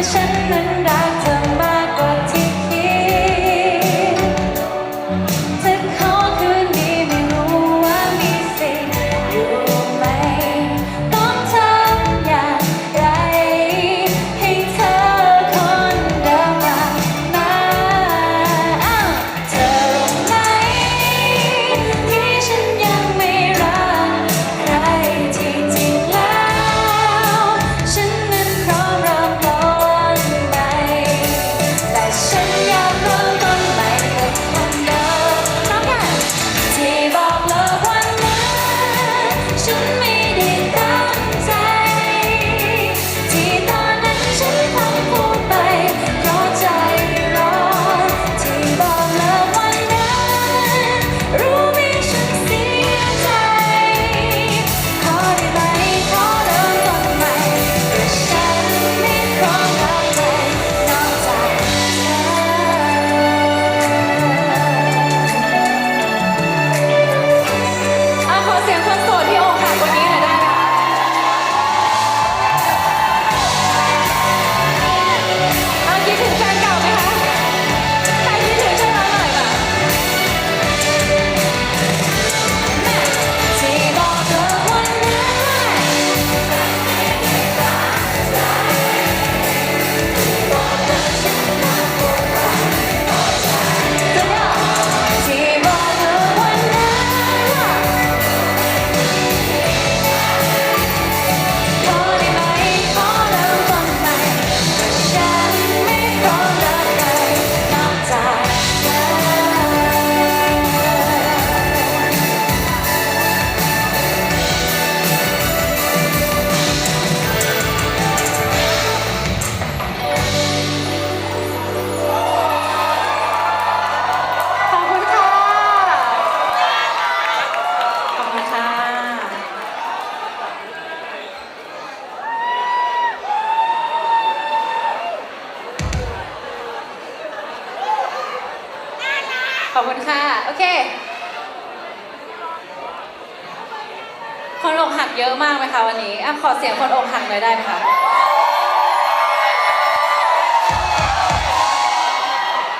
ว่าฉันนั้น ขอบคุณค่ะ โอเค คนอกหักเยอะมากไหมคะวันนี้อขอเสียงคนอกหักหน่อยได้ไหมคะ